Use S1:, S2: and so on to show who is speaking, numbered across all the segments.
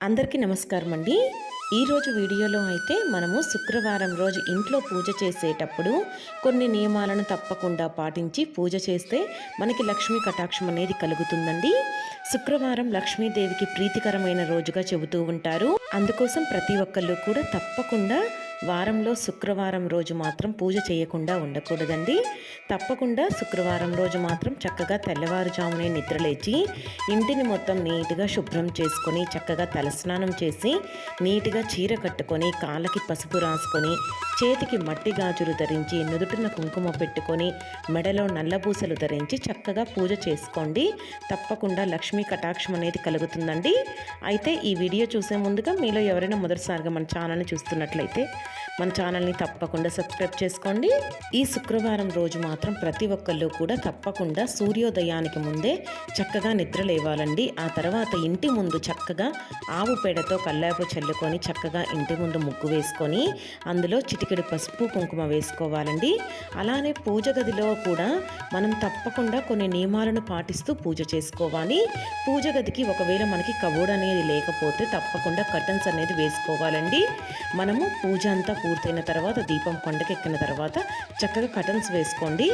S1: అందరికీ నమస్కారం అండి. ఈరోజు వీడియోలో అయితే మనము శుక్రవారం రోజు ఇంట్లో పూజ చేసేటప్పుడు కొన్ని నియమాలను తప్పకుండా పాటించి పూజ చేస్తే మనకి లక్ష్మీ కటాక్షం అనేది కలుగుతుందండి. శుక్రవారం లక్ష్మీదేవికి ప్రీతికరమైన రోజుగా చెబుతూ ఉంటారు. అందుకోసం ప్రతి ఒక్కళ్ళు కూడా తప్పకుండా వారంలో శుక్రవారం రోజు మాత్రం పూజ చేయకుండా ఉండకూడదండి. తప్పకుండా శుక్రవారం రోజు మాత్రం చక్కగా తెల్లవారుజామునే నిద్రలేచి ఇంటిని మొత్తం నీట్గా శుభ్రం చేసుకొని చక్కగా తలస్నానం చేసి నీట్గా చీర కట్టుకొని కాళ్ళకి పసుపు రాసుకొని చేతికి మట్టి గాజులు ధరించి నుదుటిన కుంకుమ పెట్టుకొని మెడలో నల్లబూసలు ధరించి చక్కగా పూజ చేసుకోండి. తప్పకుండా లక్ష్మీ కటాక్షం అనేది కలుగుతుందండి. అయితే ఈ వీడియో చూసే ముందుగా మీలో ఎవరైనా మొదటిసారిగా మన ఛానల్ని చూస్తున్నట్లయితే మన ఛానల్ని తప్పకుండా సబ్స్క్రైబ్ చేసుకోండి. ఈ శుక్రవారం రోజు మాత్రం ప్రతి ఒక్కళ్ళు కూడా తప్పకుండా సూర్యోదయానికి ముందే చక్కగా నిద్ర లేవాలండి. ఆ తర్వాత ఇంటి ముందు చక్కగా ఆవు పేడతో కల్లాపు చల్లుకొని చక్కగా ఇంటి ముందు ముగ్గు వేసుకొని అందులో చిటికెడు పసుపు కుంకుమ వేసుకోవాలండి. అలానే పూజ గదిలో కూడా మనం తప్పకుండా కొన్ని నియమాలను పాటిస్తూ పూజ చేసుకోవాలి. పూజ గదికి ఒకవేళ మనకి కబోర్డ్ అనేది లేకపోతే తప్పకుండా కర్టన్స్ అనేది వేసుకోవాలండి. మనము పూజ అంతా పూర్తయిన తర్వాత దీపం కొండకెక్కిన తర్వాత చక్కగా కటన్స్ వేసుకోండి.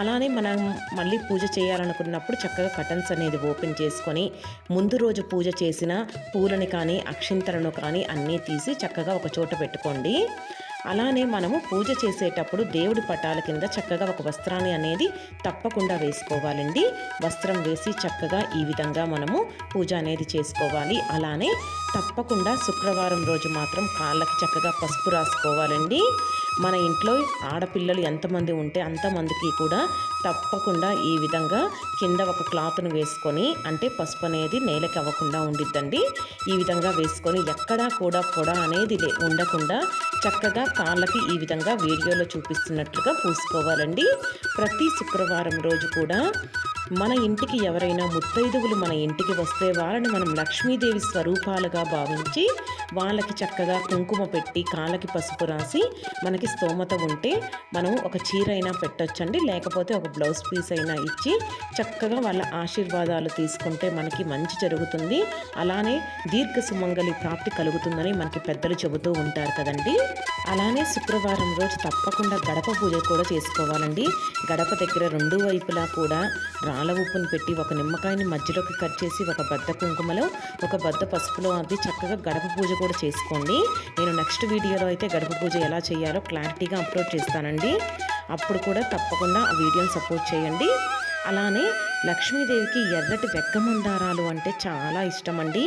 S1: అలానే మనం మళ్ళీ పూజ చేయాలనుకున్నప్పుడు చక్కగా కటన్స్ అనేది ఓపెన్ చేసుకొని ముందు రోజు పూజ చేసిన పూలని కానీ అక్షింతలను కానీ అన్నీ తీసి చక్కగా ఒక చోట పెట్టుకోండి. అలానే మనము పూజ చేసేటప్పుడు దేవుడి పటాల కింద చక్కగా ఒక వస్త్రాన్ని అనేది తప్పకుండా వేసుకోవాలండి. వస్త్రం వేసి చక్కగా ఈ విధంగా మనము పూజ అనేది చేసుకోవాలి. అలానే తప్పకుండా శుక్రవారం రోజు మాత్రం కాళ్ళకి చక్కగా పసుపు రాసుకోవాలండి. మన ఇంట్లో ఆడపిల్లలు ఎంతమంది ఉంటే అంతమందికి కూడా తప్పకుండా ఈ విధంగా కింద ఒక క్లాత్ను వేసుకొని అంటే పసుపు అనేది నేలకి అవ్వకుండా ఉండిద్దండి. ఈ విధంగా వేసుకొని ఎక్కడా కూడా పొడ అనేది ఉండకుండా చక్కగా కాళ్ళకి ఈ విధంగా వీడియోలో చూపిస్తున్నట్లుగా పూసుకోవాలండి. ప్రతి శుక్రవారం రోజు కూడా మన ఇంటికి ఎవరైనా ముత్తైదువులు మన ఇంటికి వస్తే వాళ్ళని మనం లక్ష్మీదేవి స్వరూపాలుగా భావించి వాళ్ళకి చక్కగా కుంకుమ పెట్టి కాళ్ళకి పసుపు రాసి మనకి స్తోమత ఉంటే మనం ఒక చీర అయినా పెట్టొచ్చండి. లేకపోతే ఒక బ్లౌజ్ పీస్ అయినా ఇచ్చి చక్కగా వాళ్ళ ఆశీర్వాదాలు తీసుకుంటే మనకి మంచి జరుగుతుంది. అలానే దీర్ఘ సుమంగలి ప్రాప్తి కలుగుతుందని మనకి పెద్దలు చెబుతూ ఉంటారు కదండి. అలానే శుక్రవారం రోజు తప్పకుండా గడప పూజ కూడా చేసుకోవాలండి. గడప దగ్గర రెండు వైపులా కూడా రాళ్ళ ఉప్పును పెట్టి ఒక నిమ్మకాయని మధ్యలోకి కట్ చేసి ఒక బద్ద కుంకుమలో ఒక బద్ద పసుపులో అది చక్కగా గడప పూజ కూడా చేసుకోండి. నేను నెక్స్ట్ వీడియోలో అయితే గడప పూజ ఎలా చేయాలో క్లారిటీగా అప్లోడ్ చేస్తానండి. అప్పుడు కూడా తప్పకుండా ఆ వీడియోని సపోర్ట్ చేయండి. అలానే లక్ష్మీదేవికి ఎర్రటి రెక్కమందారాలు అంటే చాలా ఇష్టం అండి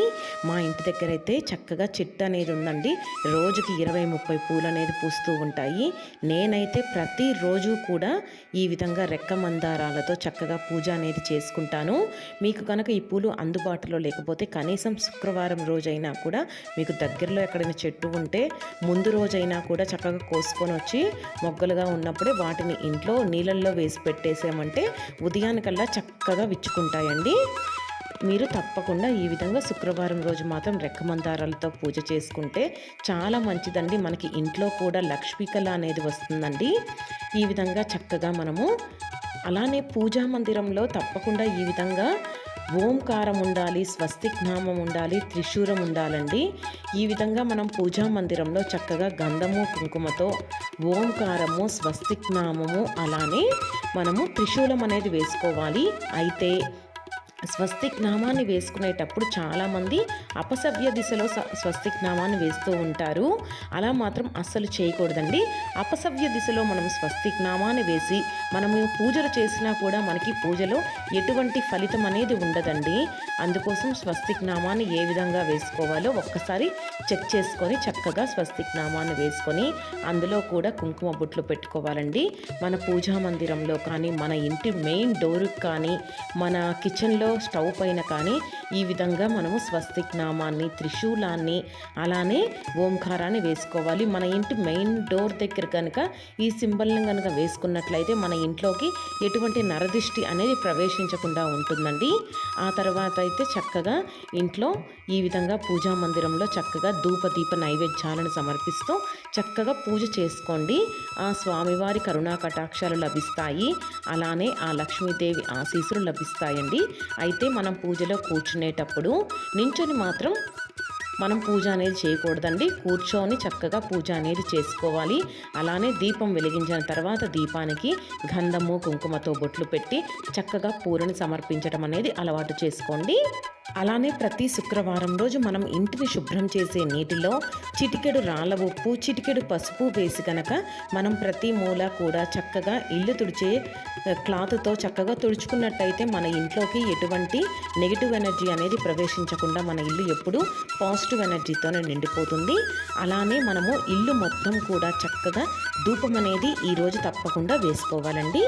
S1: మా ఇంటి దగ్గర అయితే చక్కగా చెట్టు అనేది ఉందండి. రోజుకి ఇరవై ముప్పై పూలు అనేది పూస్తూ ఉంటాయి. నేనైతే ప్రతిరోజు కూడా ఈ విధంగా రెక్క మందారాలతో చక్కగా పూజ అనేది చేసుకుంటాను. మీకు కనుక ఈ పూలు అందుబాటులో లేకపోతే కనీసం శుక్రవారం రోజైనా కూడా మీకు దగ్గరలో ఎక్కడైనా చెట్టు ఉంటే ముందు రోజైనా కూడా చక్కగా కోసుకొని వచ్చి మొగ్గలుగా ఉన్నప్పుడే వాటిని ఇంట్లో నీళ్ళల్లో వేసి పెట్టేసామంటే ఉదయానికల్లా చక్కగా విచ్చుకుంటాయండి. మీరు తప్పకుండా ఈ విధంగా శుక్రవారం రోజు మాత్రం రెక్కమందారాలతో పూజ చేసుకుంటే చాలా మంచిదండి. మనకి ఇంట్లో కూడా లక్ష్మీకళ అనేది వస్తుందండి. ఈ విధంగా చక్కగా మనము అలానే పూజా మందిరంలో తప్పకుండా ఈ విధంగా ఓంకారం ఉండాలి స్వస్తిక్ నామం ఉండాలి త్రిశూరం ఉండాలండి. ఈ విధంగా మనం పూజా మందిరంలో చక్కగా గంధము కుంకుమతో ఓంకారము స్వస్తిక్ నామము అలానే మనము త్రిశూలం అనేది వేసుకోవాలి. అయితే స్వస్తిక్ నామాన్ని వేసుకునేటప్పుడు చాలామంది అపసవ్య దిశలో స్వస్తిక్ నామాన్ని వేస్తూ ఉంటారు. అలా మాత్రం అస్సలు చేయకూడదండి. అపసవ్య దిశలో మనం స్వస్తిక్ నామాన్ని వేసి మనము పూజలు చేసినా కూడా మనకి పూజలో ఎటువంటి ఫలితం అనేది ఉండదండి. అందుకోసం స్వస్తిక్ నామాన్ని ఏ విధంగా వేసుకోవాలో ఒక్కసారి చెక్ చేసుకొని చక్కగా స్వస్తిక్ నామాన్ని వేసుకొని అందులో కూడా కుంకుమ బుట్లు పెట్టుకోవాలండి. మన పూజా మందిరంలో కానీ మన ఇంటి మెయిన్ డోర్కి కానీ మన కిచెన్లో స్టవ్ పైన కానీ ఈ విధంగా మనము స్వస్తిక్ నామాన్ని త్రిశూలాన్ని అలానే ఓంకారాన్ని వేసుకోవాలి. మన ఇంటి మెయిన్ డోర్ దగ్గర కనుక ఈ సింబల్ని కనుక వేసుకున్నట్లయితే మన ఇంట్లోకి ఎటువంటి నరదిష్టి అనేది ప్రవేశించకుండా ఉంటుందండి. ఆ తర్వాత అయితే చక్కగా ఇంట్లో ఈ విధంగా పూజా మందిరంలో చక్కగా ధూపదీప నైవేద్యాలను సమర్పిస్తూ చక్కగా పూజ చేసుకోండి. ఆ స్వామివారి కరుణా కటాక్షాలు లభిస్తాయి. అలానే ఆ లక్ష్మీదేవి ఆశీస్సులు లభిస్తాయండి. అయితే మనం పూజలో కూర్చుని కూర్చునేటప్పుడు నించొని మాత్రం మనం పూజ అనేది చేయకూడదండి. కూర్చొని చక్కగా పూజ అనేది చేసుకోవాలి. అలానే దీపం వెలిగించిన తర్వాత దీపానికి గంధము కుంకుమతో బొట్లు పెట్టి చక్కగా పూలను సమర్పించడం అనేది అలవాటు చేసుకోండి. అలానే ప్రతి శుక్రవారం రోజు మనం ఇంటిని శుభ్రం చేసే నీటిలో చిటికెడు రాళ్ళ ఉప్పు చిటికెడు పసుపు వేసి కనుక మనం ప్రతి మూల కూడా చక్కగా ఇల్లు తుడిచే క్లాత్తో చక్కగా తుడుచుకున్నట్టయితే మన ఇంట్లోకి ఎటువంటి నెగిటివ్ ఎనర్జీ అనేది ప్రవేశించకుండా మన ఇల్లు ఎప్పుడూ పాజిటివ్ ఎనర్జీతోనే నిండిపోతుంది. అలానే మనము ఇల్లు మొత్తం కూడా చక్కగా ధూపం అనేది ఈరోజు తప్పకుండా వేసుకోవాలండి.